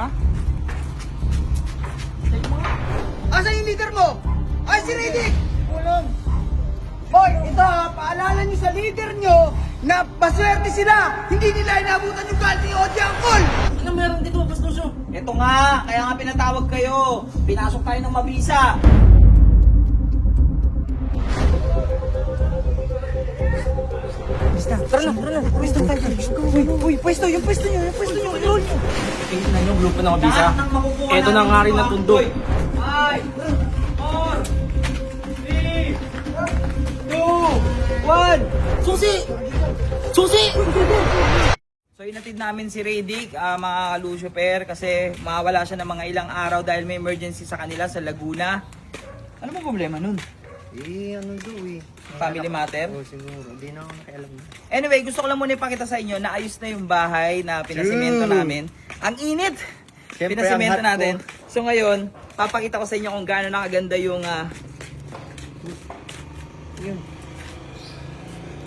Ha? Asa yung leader mo? Ay, si Riddick! Walang. Hoy, ito ha, paalala nyo sa leader nyo na paswerte sila. Hindi nila inabutan yung galti o Angkol. Ano meron dito, Pastor Ito nga, kaya nga pinatawag kayo. Pinasok tayo ng mabisa. Tara lang, tara lang. Pwesto tayo. Uy, uy, pwesto, yung pwesto nyo, yung pwesto nyo. Yun. Tingnan nyo, grupo ng ng makukuha Ito na natin nga rin dito, ang tundo. Five, four, three, two, one. Susi! Susi! So inatid namin si Radic, ah, mga Lucifer, kasi mawala siya ng mga ilang araw dahil may emergency sa kanila sa Laguna. Ano mo problema nun? Eh, ano do eh. Family matter? Oo, siguro. Hindi na ako nakialam. Anyway, gusto ko lang muna ipakita sa inyo na ayos na yung bahay na pinasimento True. namin. Ang init! Siyempre, pinasimento ang hot natin. So ngayon, papakita ko sa inyo kung gaano nakaganda yung... ah, yun.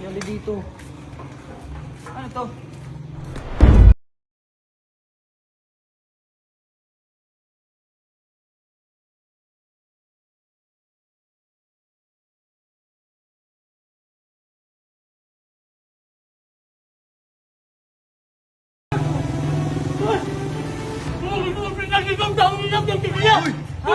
Yun dito. Ano to?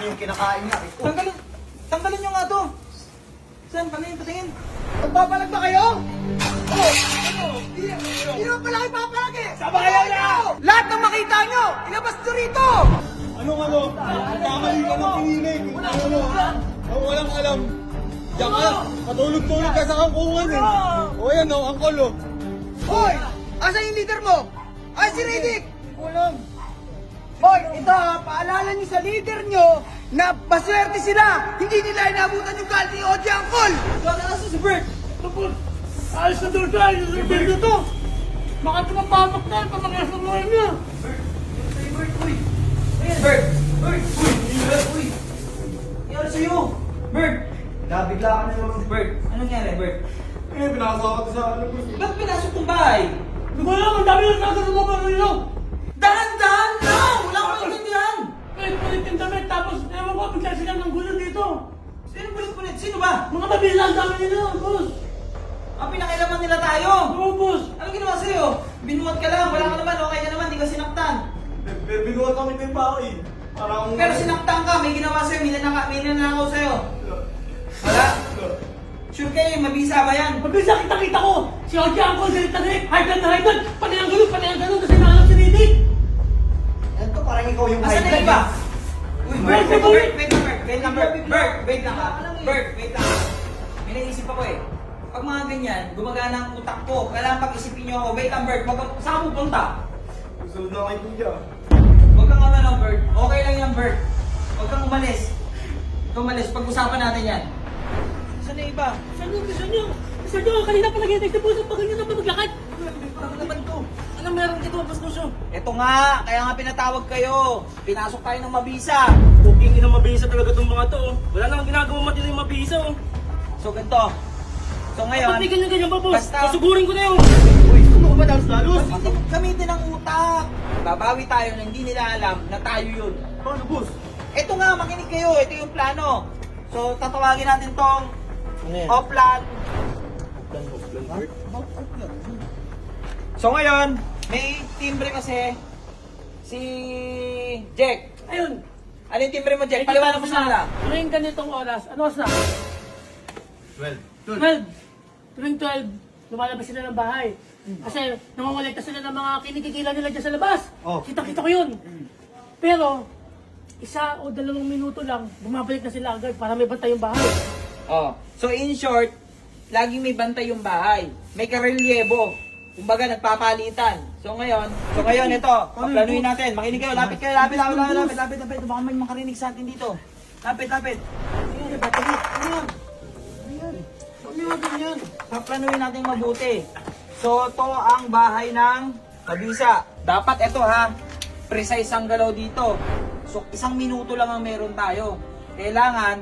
na ubus yung kinakain niya. Ito. Tanggalin, tanggalin nyo nga to! Saan? Patingin, patingin! Magpapalag ba kayo? Oh, ano? Hindi hindi naman pala kayo papalag eh. Sabayan niyo! Lahat ng makita nyo, ilabas nyo rito! Anong ano? Kamali ka ng pinilig. Ano? Ang walang alam. Diyan ka, patulog-tulog ka sa kangkungan eh. O yan o, angkol o. Hoy! Asa yung leader mo? Ay, si Riddick! Walang. Hoy, ito ha, paalala nyo sa leader nyo na paswerte sila. Hindi nila inabutan yung galti o Angkol. Nasa si Bert! Tapos, ayos na doon tayo, sa video to. Baka tumapamak na, pamagas ng mga niya. Bert, uy! Ayan, Bert! Bert! Uy! Bert, uy! Nangyari sa'yo? Bert! Nabigla ka na naman. Bert, anong nangyari, Bert? Eh, pinakasawa ko sa ano ko. Ba't pinasok tong bahay? Hindi ko alam, ang dami na nasa ng mga nila. Dahan-dahan lang! Wala ko maintindihan! Kahit palit yung damit, tapos ewan ko, bigla sila ng gulo dito. Sino bulit-bulit? Sino ba? Mga mabila, ang dami nila, boss. Ang pinakailaman nila tayo! Oo, boss. Anong ginawa sa'yo? Binuhat ka lang, wala ka naman, okay ka naman, di ka sinaktan. Binuhat kami kay Pao eh. Parang... Pero sinaktan ka, may ginawa sa'yo, may nanaka, may nanakaw sa'yo. Wala? Sure kayo, mabisa ba yan? Mabisa kita-kita ko. Si Oji Angkol, galit na galit. High blood na high blood. Pati ang gulo, pati ang ganun, kasi parang ikaw yung Asan na iba? Uy, Bert, Bert, Bert, wait lang, Bert, wait lang, Bert, Bert, wait lang, ah. Bert, wait lang. ah. May naisip ako eh. Pag mga ganyan, gumagana ang utak ko. Kailangan pag-isipin nyo ako, wait lang, Bert, wag kang, saan ka pupunta? Gusto na kay Kuya. Huwag kang ano lang, Bert. Okay lang yan, Bert. Huwag kang umalis. Huwag kang umalis. Pag-usapan natin yan. Saan na iba? Saan yung gusto nyo? Gusto nyo, kanina pa nag-intay sa puso, pag ganyan na pa maglakad. Ano naman to? Dito, Pastor? Ito nga, kaya nga pinatawag kayo. Pinasok tayo ng mabisa. Booking inang mabisa talaga itong mga to. oh. Wala namang ginagawa matino yung mabisa. Oh. So, ganito. So, ngayon, Ba't di ganyan-ganyan pa, boss? Basta- Susugurin ko na yun. Uy, ano ka ba dalos-dalos? gamitin, gamitin ang utak. Babawi tayo na hindi nila alam na tayo yun. Paano, boss? Ito nga, makinig kayo. Ito yung plano. So, tatawagin natin tong Oplan. So, ngayon, may timbre kasi si Jack. Ayun. Ano yung timbre mo, Jack? Paliwanag mo sa kanila. Tuwing ganitong oras, ano oras na? 12. 12. Tuwing 12, lumalabas sila ng bahay. Kasi nangongolekta sila ng mga kinikikilan nila dyan sa labas. Oh. Kita-kita ko yun. Pero, isa o dalawang minuto lang, bumabalik na sila agad para may bantay yung bahay. Oh. So, in short, laging may bantay yung bahay. May karelyebo. Kumbaga nagpapalitan. So ngayon, so ngayon ito, paplanuin natin. Makinig kayo, lapit kayo, lapit, lapit, lapit, lapit, lapit, lapit. Baka may makarinig sa atin dito. Lapit, lapit. Ayan, battery. Ano yan? Ano yan? Ano yan? Paplanuin natin mabuti. So, to ang bahay ng Mabisa. Dapat ito ha, precise ang galaw dito. So, isang minuto lang ang meron tayo. Kailangan,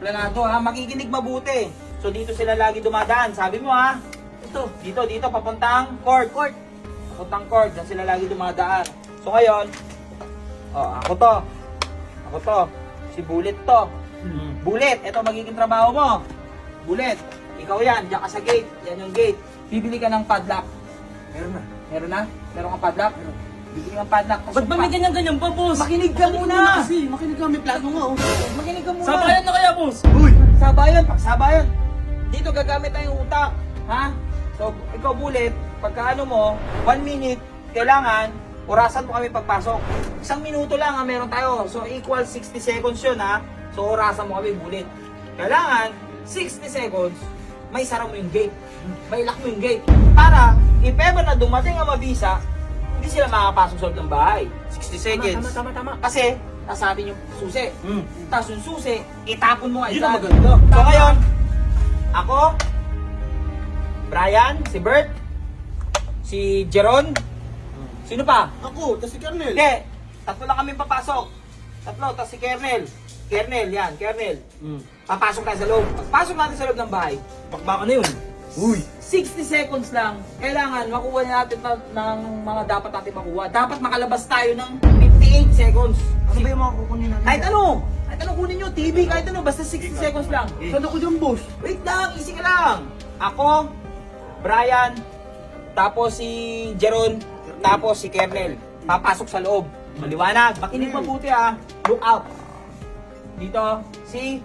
planado ha, makikinig mabuti. So, dito sila lagi dumadaan. Sabi mo ha, ito, dito, dito, papuntang court. Court. Papuntang court, dyan sila lagi dumadaan. So, ngayon, oh, ako to. Ako to. Si Bullet to. Bullet, ito magiging trabaho mo. Bullet, ikaw yan, dyan ka sa gate. Yan yung gate. Bibili ka ng padlock. Meron na. Meron na? Meron kang padlock? Bibili kang padlock. Ba't ba may ganyan-ganyan pa, boss? Makinig ka muna! Kasi, makinig ka, may plano nga oh. Makinig ka muna! Sabayan na kaya, boss? Sabayan, pagsabayan. Dito gagamit tayong utak. Ha? So, ikaw bullet, pagka ano mo, one minute, kailangan, orasan mo kami pagpasok. Isang minuto lang ang meron tayo. So, equal 60 seconds yun ha. So, orasan mo kami bullet. Kailangan, 60 seconds, may sara mo yung gate. May lock mo yung gate. Para, if ever na dumating ang mabisa, hindi sila makakapasok sa loob ng bahay. 60 seconds. Tama, tama, tama. Kasi, nasa atin yung susi. Hmm. Tapos yung susi, itapon mo Yun agad. ang maganda. So ngayon, ako, Brian, si Bert, si Jeron, sino pa? Ako, tas si Kernel. Hindi, tatlo lang kami papasok. Tatlo, tapos si Kernel. Kernel, yan, Kernel. Hmm. Papasok tayo sa loob. Pagpasok natin sa loob ng bahay, Bakbakan na yun. Uy! 60 seconds lang, kailangan makuha natin na, ng mga dapat natin makuha. Dapat makalabas tayo ng 58 seconds. Ano ba yung mga kukunin natin? Kahit ano! Kahit ano kunin nyo, TV, kahit ano, basta 60 seconds lang. Saan ako dyan, boss? Wait lang, easy ka lang. Ako, Brian, tapos si Jeron, tapos si Kernel. Papasok sa loob. Maliwanag, makinig mabuti ha. Look out. Dito, si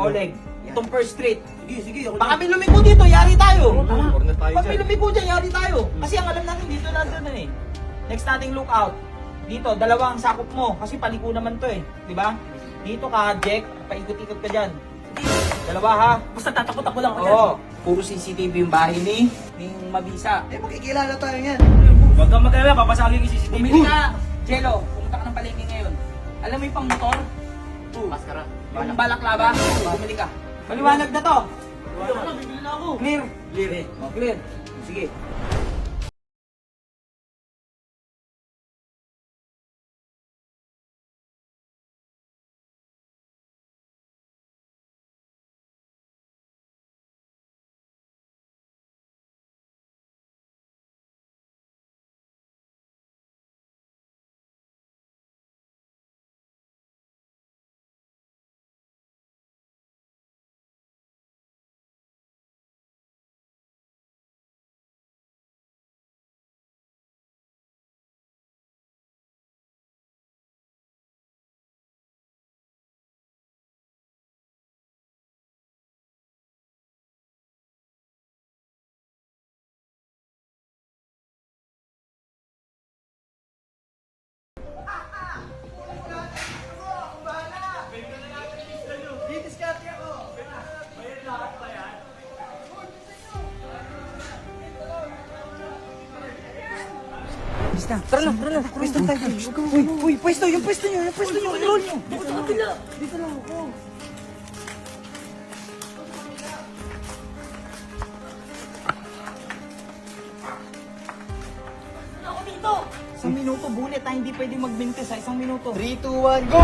Oleg. Itong first street. Sige, sige, ako Baka may lumiko dito, yari tayo. Tayo Pag may lumiko dyan, yari tayo. Kasi ang alam natin dito nandun na eh. Next nating look out. Dito, dalawang sakop mo. Kasi paliko naman to eh. Di ba? Dito ka, Jack. Paikot-ikot ka dyan. Dalawa ha. Basta tatakot-takot lang ako dyan. Oo. Puro CCTV yung bahay ni, ni Mabisa. Eh, makikilala tayo yan. Huwag kang mag-alala, papasagin yung CCTV. Bumili ka. Jello, pumunta ka ng palengke ngayon. Alam mo yung pang motor? Maskara. Yung balaklava? Bumili ka. Maliwanag na to. Ano, bibili na ako. Clear. Clear eh. Oh, clear. Sige. Tara na, tara na. Pwesto tayo. Uy, uy, pwesto, yung pwesto nyo, yung pwesto nyo, i-roll nyo. Dito sa kabila. Dito lang ako. Isang minuto, bullet ha. Hindi pwede magbinte sa isang minuto. 3, 2, 1, go!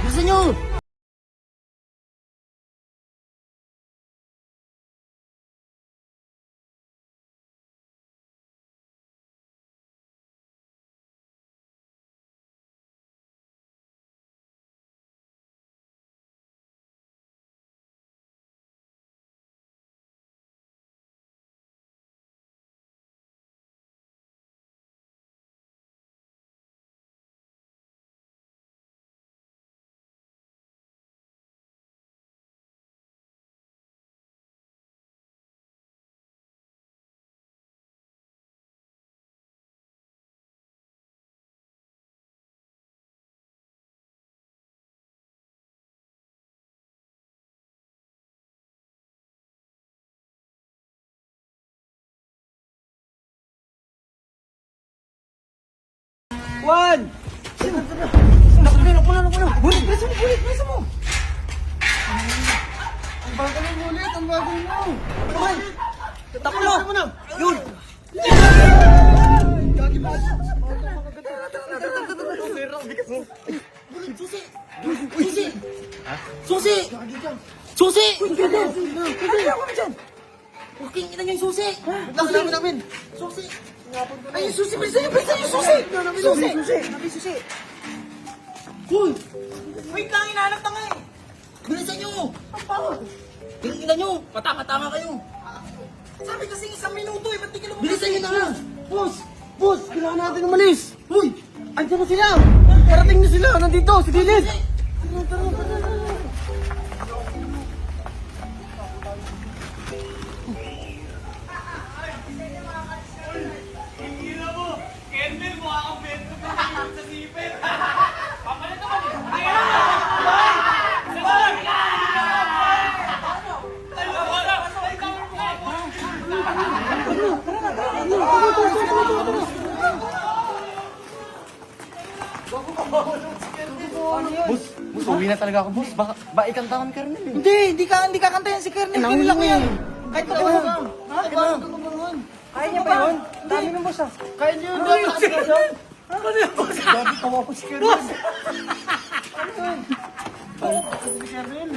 Gusto nyo? One! Bulit, presa mo, bulit, presa mo! Ang bagal ng bulit, ang bagal mo! Naman! Takbo mo! Yun! Gagi ba? Susi! Susi! Susi! Susi! Huking ina niyo yung susi! Namin namin! Susi! Ay, susi! Presa yung presa yung susi! Susi! Susi! Susi! Hoy! Wait lang, inaanap na nga eh! Bilisan niyo! Ang power! Tingnan niyo! Patanga-tanga kayo! Sabi kasi isang minuto eh, ba't di ka lumabas? Bilisan niyo na nga! Boss! Boss! Kailangan natin umalis! Uy! Andiyan na sila! Parating na sila! Nandito! Si Dilid! Boss! Boss, uwi na talaga ako, boss. Baka, ba ikanta kami Kernel eh. Hindi, hindi ka, hindi kakanta yan si Kernel. Pinila ko yan. Kahit pa ka. Ha? Diba? Kaya niya ba yun? Dami ng boss ah. Kaya niyo yun! Ano yun? Ano yung boss? Gabi, tawa ko si Kernel. Ano yun? Tawa ko si Kernel.